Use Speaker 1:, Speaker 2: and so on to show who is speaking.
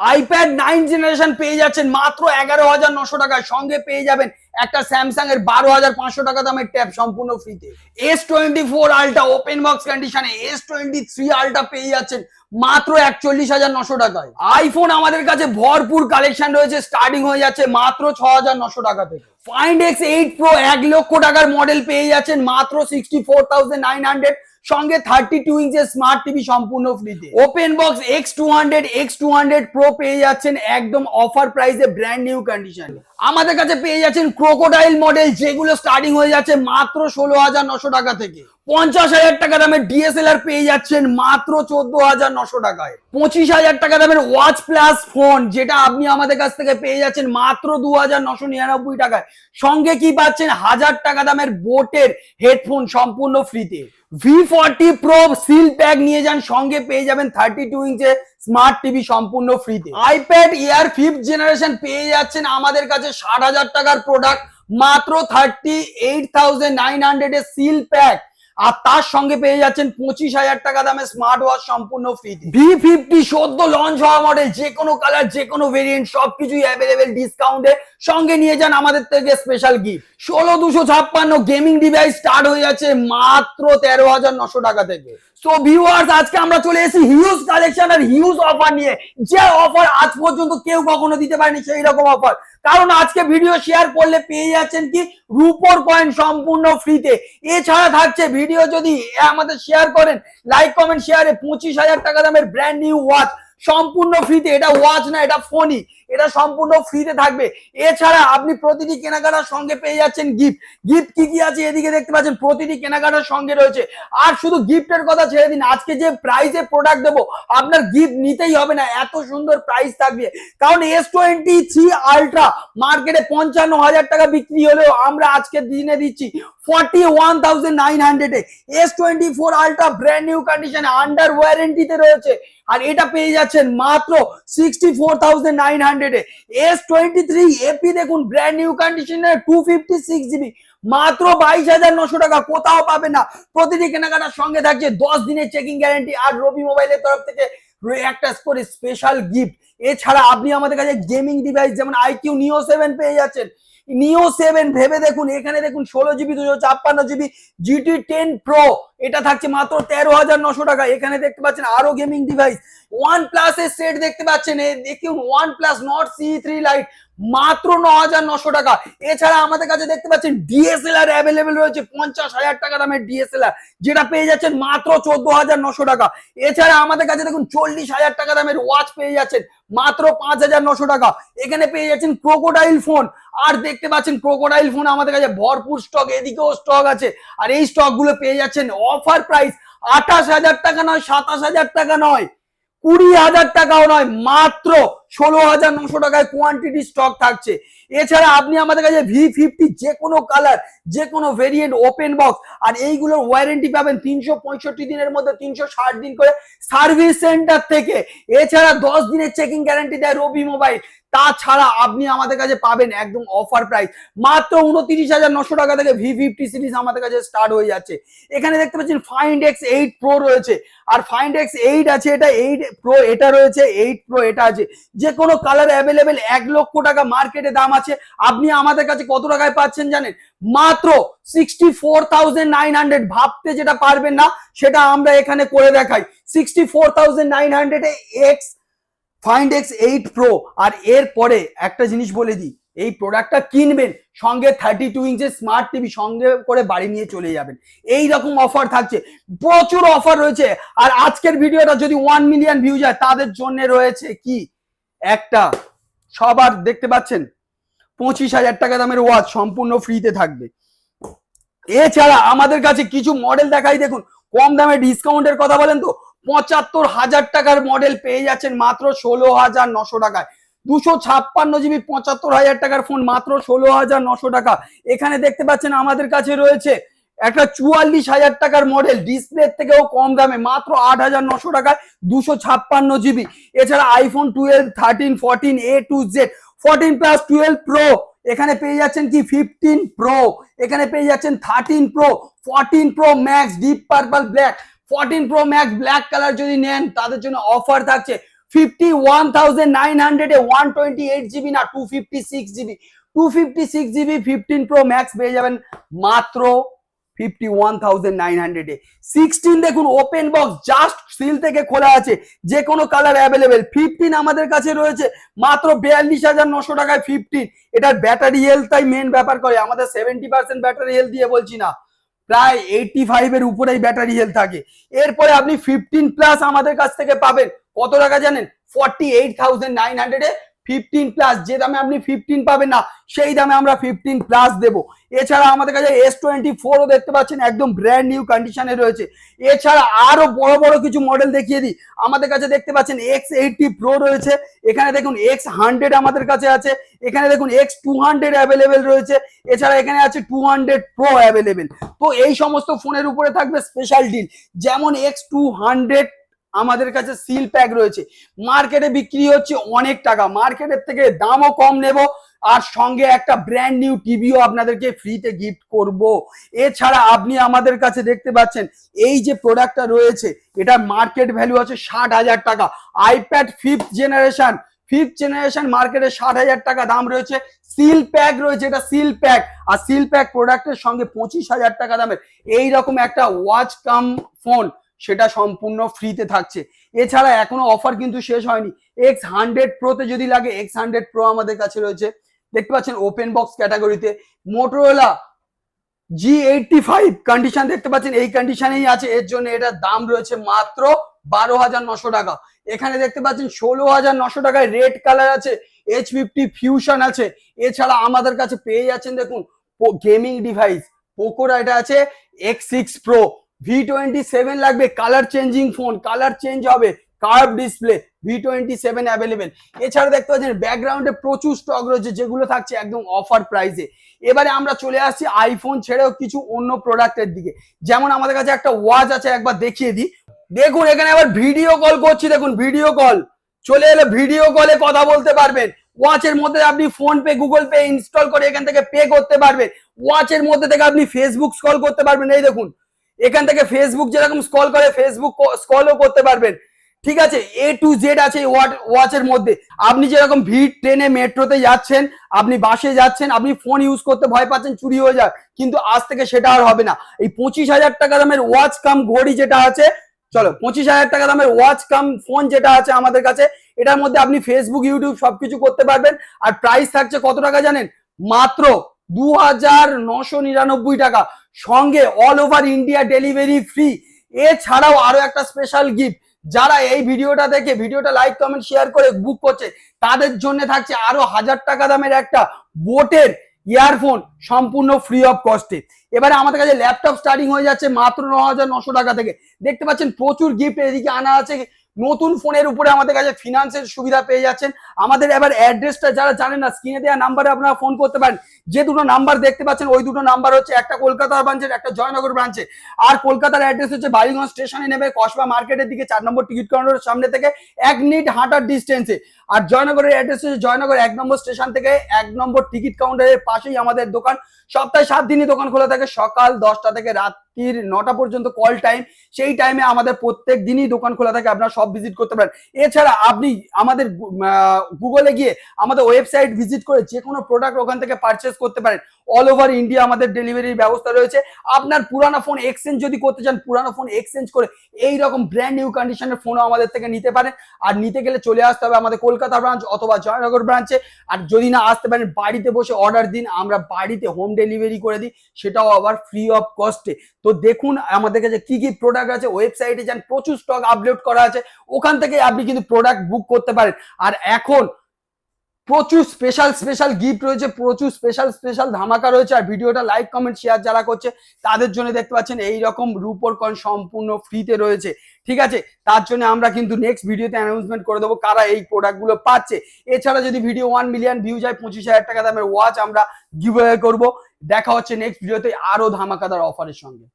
Speaker 1: IPad nine generation পেয়ে যাচ্ছেন মাত্র এগারো হাজার নশো টাকায়। সঙ্গে পেয়ে যাবেন একটা স্যামসাং এর বারো হাজার পাঁচশো টাকা দামের ট্যাব সম্পূর্ণ ফ্রিতে S twenty four ultra open box কন্ডিশনে এস টোয়েন্টি থ্রি আলটা পেয়ে যাচ্ছেন মাত্র একচল্লিশ হাজার নশো টাকায়। আইফোন আমাদের কাছে ভরপুর কালেকশন রয়েছে স্টার্টিং হয়ে যাচ্ছে মাত্র ছ হাজার নশো টাকা থেকে। ফাইন্ড এক্স এইট প্রো এক লক্ষ টাকার মডেল পেয়ে যাচ্ছেন মাত্র sixty four thousand nine hundred সঙ্গে থার্টি টু ইঞ্চের স্মার্ট টিভি সম্পূর্ণ ফ্রিতে open box X two hundred X two hundred pro পেয়ে যাচ্ছেন একদম অফার প্রাইসে ব্র্যান্ড নিউ কন্ডিশন আমাদের কাছে পেয়ে যাচ্ছেন ক্রোকোডাইল মডেল যেগুলো স্টার্টিং হয়ে যাচ্ছে মাত্র ষোলো হাজার নশো টাকা থেকে। পঞ্চাশ হাজার টাকা দামের ডিএসএলআর পেয়ে যাচ্ছেন মাত্র চোদ্দ হাজার নশো টাকায়। পঁচিশ হাজার টাকা দামের ওয়াচ প্লাস ফোন যেটা আপনি আমাদের কাছ থেকে পেয়ে যাচ্ছেন মাত্র দু হাজার নশো নিরানব্বই টাকায়। সঙ্গে কি পাচ্ছেন? হাজার টাকা দামের বোটের হেডফোন সম্পূর্ণ ফ্রিতে V forty pro seal pack নিয়ে যান, সঙ্গে পেয়ে যাবেন থার্টি টু ইঞ্চে স্মার্ট টিভি সম্পূর্ণ ফ্রিতে আইপ্যাড ইয়ার ফিফথ জেনারেশন পেয়ে যাচ্ছেন আমাদের কাছে ষাট হাজার টাকার প্রোডাক্ট মাত্র thirty eight thousand nine hundred এর সিল প্যাক আর তার সঙ্গে পেয়ে যাচ্ছেন পঁচিশ হাজার টাকা দামে স্মার্ট ওয়াচ সম্পূর্ণ ফ্রি ভি ফিফটি সদ্য লঞ্চ হওয়া মডেল যে কোনো কালার যে কোনো ভেরিয়েন্ট সবকিছুই অ্যাভেলেবেল ডিসকাউন্টে সঙ্গে নিয়ে যান আমাদের থেকে স্পেশাল গিফট ষোলো দুশো ছাপ্পান্ন গেমিং ডিভাইস স্টার্ট হয়ে যাচ্ছে মাত্র তেরো হাজার নশো টাকা থেকে। সো ভিউয়ার্স আজকে আমরা চলে এসেছি হিউজ কালেকশন আর হিউজ অফার নিয়ে। যে অফার আজ পর্যন্ত কেউ কখনো দিতে পারেনি সেই রকম অফার কারণ আজকে ভিডিও শেয়ার করলে পেয়ে যাচ্ছেন কি? রুপোর কয়েন সম্পূর্ণ ফ্রিতে এছাড়া থাকছে ভিডিও যদি আমাদের শেয়ার করেন লাইক কমেন্ট শেয়ারে পঁচিশ হাজার টাকা দামের ব্র্যান্ড নিউ ওয়াচ সম্পূর্ণ ফ্রিতে এটা ওয়াচ না, এটা ফোনই এটা সম্পূর্ণ ফ্রিতে থাকবে। এছাড়া আপনি প্রতিটি কেনাকাটার সঙ্গে পেয়ে যাচ্ছেন গিফট গিফট কি কি আছে এদিকে দেখতে পাচ্ছেন, প্রতিটি কেনাকাটার সঙ্গে রয়েছে। আর শুধু গিফটের কথা ছেড়ে দিন, আজকে যে প্রাইসে প্রোডাক্ট দেবো, আপনার গিফট নিতেই হবে না, এত সুন্দর প্রাইস থাকবে। কারণ এস টোয়েন্টি থ্রি আলট্রা মার্কেটে পঞ্চান্ন হাজার টাকা বিক্রি হলেও আমরা আজকের দিনে দিচ্ছি ফর্টি ওয়ান থাউজেন্ড নাইন হান্ড্রেডে S twenty four ultra brand new কন্ডিশনে আন্ডার ওয়ারেন্টিতে রয়েছে। আর এটা পেয়ে যাচ্ছেন মাত্র সিক্সটি ফোর থাউজেন্ড নাইন হান্ড্রেডে এস টোয়েন্টি থ্রি এপি দেখুন ব্র্যান্ড নিউ কন্ডিশনে টু ফিফটি সিক্স জিবি মাত্র বাইশ হাজার নশো টাকা। কোথাও পাবেন না। প্রতিটি কেনাকাটার সঙ্গে থাকছে দশ দিনের চেকিং গ্যারান্টি আর রবি মোবাইলের তরফ থেকে একটা করে স্পেশাল গিফট এছাড়া আপনি আমাদের কাছে গেমিং ডিভাইস যেমন আইকিউ নিও সেভেন পেয়ে যাচ্ছেন নিও সেভেন ভেবে দেখুন, এখানে দেখুন ষোলো জিবি দুশো ছাপ্পান্ন জিবি জিটি টেন প্রো এটা থাকছে মাত্র তেরো হাজার নশো টাকা। এখানে দেখতে পাচ্ছেন আরও গেমিং ডিভাইস ওয়ান প্লাস এর সেট দেখতে পাচ্ছেন দেখুন OnePlus Nord C three lite মাত্র ন হাজার নশো টাকা। এছাড়া আমাদের কাছে দেখতে পাচ্ছেন ডিএসএলআর অ্যাভেলেবেল রয়েছে, পঞ্চাশ হাজার টাকা দামের ডিএসএলআর যেটা পেয়ে যাচ্ছেন মাত্র চোদ্দ হাজার নশো টাকা। এছাড়া আমাদের কাছে দেখুন চল্লিশ হাজার টাকা দামের ওয়াচ পেয়ে যাচ্ছেন, মাত্র পাঁচ হাজার নশো টাকা। এখানে পেয়ে যাচ্ছেন ক্রোকোডাইল ফোন আর দেখতে পাচ্ছেন ক্রোকোডাইল ফোন আমাদের কাছে ভরপুর স্টক এদিকেও স্টক আছে। আর এই স্টকগুলো পেয়ে যাচ্ছেন অফার প্রাইস আঠাশ হাজার টাকা নয়, সাতাশ হাজার টাকা নয়, কুড়ি হাজার টাকাও নয়, মাত্র ষোলো হাজার নশো টাকায় কোয়ান্টিটি স্টক থাকছে। এছাড়া আপনি আমাদের কাছে ভি ফিফটি যে কোনো কালার যে কোনো ভেরিয়েন্ট ওপেন বক্স আর এইগুলোর ওয়ারেন্টি পাবেন তিনশো পঁয়ষট্টি দিনের মধ্যে, তিনশো ষাট দিন করে সার্ভিস সেন্টার থেকে। এছাড়া দশ দিনের চেকিং গ্যারান্টি দেয় রবি মোবাইল তাছাড়া আপনি আমাদের কাছে পাবেন একদম অফার প্রাইস মাত্র উনত্রিশ হাজার নশো টাকা থেকে ভি ফিফটি সিরিজ আমাদের কাছে স্টার্ট হয়ে যাচ্ছে। এখানে দেখতে পাচ্ছেন ফাইন্ড এক্স এইট প্রো রয়েছে। আর ফাইন্ড এক্স এইট আছে এটা এইট প্রো এটা রয়েছে এইট প্রো এটা আছে। যে কোনো কালার অ্যাভেলেবেল এক লক্ষ টাকা মার্কেটে দাম আছে। আপনি আমাদের কাছে কত টাকায় পাচ্ছেন জানেন? মাত্র sixty four thousand nine hundred ভাবতে যেটা পারবেন না, সেটা আমরা এখানে করে দেখাই। Sixty four thousand nine hundred X find X eight pro আর এর পরে একটা জিনিস বলে দিই, এই প্রোডাক্টটা কিনবেন, সঙ্গে থার্টি টু ইঞ্চের স্মার্ট টিভি সঙ্গে করে বাড়ি নিয়ে চলে যাবেন। এই রকম অফার থাকছে। প্রচুর অফার রয়েছে। আর আজকের ভিডিওটা যদি ওয়ান মিলিয়ন ভিউ যায় তাদের জন্য রয়েছে কি? একটা, সবার দেখতে পাচ্ছেন? পঁচিশ হাজার টাকা দামের ওয়াচ সম্পূর্ণ ফ্রিতে থাকবে। এছাড়া আমাদের কাছে কিছু মডেল দেখাই দেখুন। কম দামে ডিসকাউন্টের কথা বলেন তো, পঁচাত্তর হাজার টাকার মডেল পেয়ে যাচ্ছেন মাত্র ষোলো হাজার নশো টাকায়। দুশো ছাপ্পান্ন জিবি পঁচাত্তর হাজার টাকার ফোন মাত্র ষোলো হাজার নশো টাকা। এখানে দেখতে পাচ্ছেন আমাদের কাছে রয়েছে একটা চুয়াল্লিশ হাজার টাকার মডেল ডিসপ্লে থেকেও কম দামে, মাত্র আট হাজার নশো টাকায় দুশো ছাপ্পান্ন জিবি এছাড়া iPhone twelve thirteen fourteen A to Z fourteen plus twelve pro এখানে পেয়ে যাচ্ছেন কি ফিফটিন প্রো এখানে পেয়ে যাচ্ছেন thirteen pro fourteen pro max deep purple black fourteen pro max black colour যদি নেন, তাদের জন্য অফার থাকছে fifty one thousand nine hundred one twenty eight GB না two fifty six GB two fifty six GB fifteen pro max পেয়ে যাবেন মাত্র fifty one thousand nine হান্ড্রেডে সিক্সটিন দেখুন ওপেন বক্স জাস্ট সিল থেকে খোলা আছে যে কোনো কালার অ্যাভেলেবেল ফিফটিন আমাদের কাছে রয়েছে, মাত্র বিয়াল্লিশ হাজার নশো টাকায় ফিফটিন এটার ব্যাটারি হেলথটাই মেন ব্যাপার করে, আমাদের সেভেন্টি পার্সেন্ট ব্যাটারি হেলথ দিয়ে বলছি না। প্রায় এইটটি ফাইভের উপরেই ব্যাটারি হেলথ থাকে। এরপরে আপনি ফিফটিন প্লাস আমাদের কাছ থেকে পাবেন। কত টাকা জানেন? ফর্টি এইট থাউজেন্ড নাইন হান্ড্রেডে ফিফটিন প্লাস যে দামে আপনি ফিফটিন পাবেন না, সেই দামে আমরা ফিফটিন প্লাস দেবো। এছাড়া আমাদের কাছে এস টোয়েন্টি ফোরও দেখতে পাচ্ছেন, একদম ব্র্যান্ড নিউ কন্ডিশনে রয়েছে। এছাড়া আরও বড় বড় কিছু মডেল দেখিয়ে দিই। আমাদের কাছে দেখতে পাচ্ছেন এক্স এইটটি প্রো রয়েছে। এখানে দেখুন এক্স হান্ড্রেড আমাদের কাছে আছে। এখানে দেখুন এক্স টু হান্ড্রেড অ্যাভেলেবেল রয়েছে। এছাড়া এখানে আছে টু হান্ড্রেড প্রো অ্যাভেলেবেল তো এই সমস্ত ফোনের উপরে থাকবে স্পেশাল ডিল যেমন এক্স টু হান্ড্রেড আমাদের কাছে সিল প্যাক রয়েছে। মার্কেটে বিক্রি হচ্ছে অনেক টাকা। মার্কেটের থেকে দামও কম নেব আর সঙ্গে একটা ব্র্যান্ড নিউ টিভিও আপনাদেরকে ফ্রিতে গিফট করব। এছাড়া আপনি আমাদের কাছে দেখতে পাচ্ছেন, এই যে প্রোডাক্টটা রয়েছে এটা মার্কেট ভ্যালু আছে ষাট হাজার টাকা। IPad fifth generation fifth generation মার্কেটে ষাট হাজার টাকা দাম রয়েছে। সিল প্যাক রয়েছে, এটা সিল প্যাক আর সিল প্যাক প্রোডাক্টের সঙ্গে পঁচিশ হাজার টাকা দামের। এই রকম একটা ওয়াচ কাম ফোন সেটা সম্পূর্ণ ফ্রিতে থাকছে। এছাড়া এখনও অফার কিন্তু শেষ হয়নি। এক্স হান্ড্রেড প্রোতে যদি লাগে এক্স হান্ড্রেড প্রো আমাদের কাছে রয়েছে। দেখতে পাচ্ছেন ওপেন বক্স ক্যাটাগরিতে Motorola G eighty five condition দেখতে পাচ্ছেন। এই কন্ডিশনেই আছে। এর জন্য এটার দাম রয়েছে মাত্র বারো হাজার নশো টাকা। এখানে দেখতে পাচ্ছেন ষোলো হাজার নশো টাকায় রেড কালার আছে এইচ ফিফটি ফিউশন আছে। এছাড়া আমাদের কাছে পেয়ে যাচ্ছেন দেখুন গেমিং ডিভাইস পোকোর এটা আছে X six pro V twenty seven লাগবে colour changing phone colour change হবে curve display V twenty seven available এছাড়া দেখতে পাচ্ছেন ব্যাকগ্রাউন্ডে প্রচুর স্টক রয়েছে, যেগুলো থাকছে একদম অফার প্রাইসে এবারে আমরা চলে আসছি আইফোন ছেড়েও কিছু অন্য প্রোডাক্টের দিকে। যেমন আমাদের কাছে একটা ওয়াচ আছে, একবার দেখিয়ে দিই। দেখুন, এখানে আবার ভিডিও কল করছি, দেখুন ভিডিও কল চলে এলে ভিডিও কলে কথা বলতে পারবেন। ওয়াচের মধ্যে আপনি PhonePe Google pay install করে এখান থেকে পে করতে পারবেন। ওয়াচের মধ্যে থেকে আপনি ফেসবুক স্কল করতে পারবেন। এই দেখুন এখান থেকে ফেসবুক যেরকম স্কল করে ফেসবুক স্কলও করতে পারবেন। ঠিক আছে? এ টু জেড আছে এই ওয়াচের মধ্যে। আপনি যেরকম ভিড়, ট্রেনে, মেট্রোতে যাচ্ছেন, আপনি বাসে যাচ্ছেন, আপনি ফোন ইউজ করতে ভয় পাচ্ছেন, চুরি হয়ে যাক কিন্তু আজ থেকে সেটা আর হবে না। এই পঁচিশ হাজার টাকা দামের ওয়াচ কাম ঘড়ি যেটা আছে, চলো, পঁচিশ হাজার টাকা দামের ওয়াচ কাম ফোন যেটা আছে আমাদের কাছে, এটার মধ্যে আপনি ফেসবুক ইউটিউব সবকিছু করতে পারবেন। আর প্রাইস থাকছে কত টাকা জানেন? মাত্র দু হাজার নশো নিরানব্বই টাকা। সঙ্গে all over India delivery free এছাড়াও আরও একটা স্পেশাল গিফট যারা এই ভিডিওটা দেখে, ভিডিওটা লাইক কমেন্ট শেয়ার করে বুক করছে, তাদের জন্য থাকছে আরও হাজার টাকা দামের একটা বোটের ইয়ারফোন সম্পূর্ণ ফ্রি অফ কস্টে এবারে আমাদের কাছে ল্যাপটপ স্টার্টিং হয়ে যাচ্ছে মাত্র ন হাজার নশো টাকা থেকে। দেখতে পাচ্ছেন প্রচুর গিফট এদিকে আনা আছে। নতুন ফোনের উপরে আমাদের কাছে ফিনান্সের সুবিধা পেয়ে যাচ্ছেন। আমাদের এবার অ্যাড্রেসটা যারা জানেন না স্ক্রিনে দেওয়া নাম্বারে আপনারা ফোন করতে পারেন। যে দুটো নাম্বার দেখতে পাচ্ছেন, ওই দুটো নাম্বার হচ্ছে একটা কলকাতা ব্রাঞ্চের একটা জয়নগর ব্রাঞ্চে আর কলকাতার অ্যাড্রেস হচ্ছে বালিগঞ্জ স্টেশনে নেবে, কসবা মার্কেটের দিকে চার নম্বর টিকিট কাউন্টারের সামনে থেকে এক মিনিট হাঁটার ডিস্টেন্সে আর জয়নগরের অ্যাড্রেস হচ্ছে জয়নগর এক নম্বর স্টেশন থেকে এক নম্বর টিকিট কাউন্টারের পাশেই আমাদের দোকান। সপ্তাহে সাত দিনই দোকান খোলা থাকে, সকাল দশটা থেকে রাত্রির নটা পর্যন্ত কল টাইম সেই টাইমে আমাদের প্রত্যেক দিনই দোকান খোলা থাকে, আপনারা সব ভিজিট করতে পারেন। এছাড়া আপনি আমাদের গুগলে গিয়ে আমাদের ওয়েবসাইট ভিজিট করে যে কোনো প্রোডাক্ট ওখান থেকে পারচেস করতে পারেন। অল ওভার ইন্ডিয়া আমাদের ডেলিভারির ব্যবস্থা রয়েছে। আপনার পুরানো ফোন এক্সচেঞ্জ যদি করতে চান, পুরানো ফোন এক্সচেঞ্জ করে এই রকম ব্র্যান্ড নিউ কন্ডিশনের ফোনও আমাদের থেকে নিতে পারেন। আর নিতে গেলে চলে আসতে হবে আমাদের কলকাতা ব্রাঞ্চ অথবা জয়নগর ব্রাঞ্চে আর যদি না আসতে পারেন, বাড়িতে বসে অর্ডার দিন, আমরা বাড়িতে হোম ডেলিভারি করে দিই, সেটাও আবার ফ্রি অফ কস্টে তো দেখুন আমাদের কাছে কি কি প্রোডাক্ট আছে ওয়েবসাইটে যান প্রচুর স্টক আপলোড করা আছে, ওখান থেকে আপনি কিন্তু প্রোডাক্ট বুক করতে পারেন। আর এখন প্রচুর স্পেশাল স্পেশাল গিফট রয়েছে, প্রচুর স্পেশাল স্পেশাল ধামাকা রয়েছে। আর ভিডিওটা লাইক কমেন্ট শেয়ার যারা করছে, তাদের জন্য দেখতে পাচ্ছেন এই রকম রূপর কন সম্পূর্ণ ফ্রিতে রয়েছে। ঠিক আছে? তার জন্য আমরা কিন্তু নেক্সট ভিডিওতে অ্যানাউন্সমেন্ট করে দেবো কারা এই প্রোডাক্টগুলো পাচ্ছে। এছাড়া যদি ভিডিও ওয়ান মিলিয়ন ভিউ যায় পঁচিশ হাজার টাকা দামের ওয়াচ আমরা গিভ করব। দেখা হচ্ছে নেক্সট ভিডিওতে আরও ধামাকাদার অফারের সঙ্গে।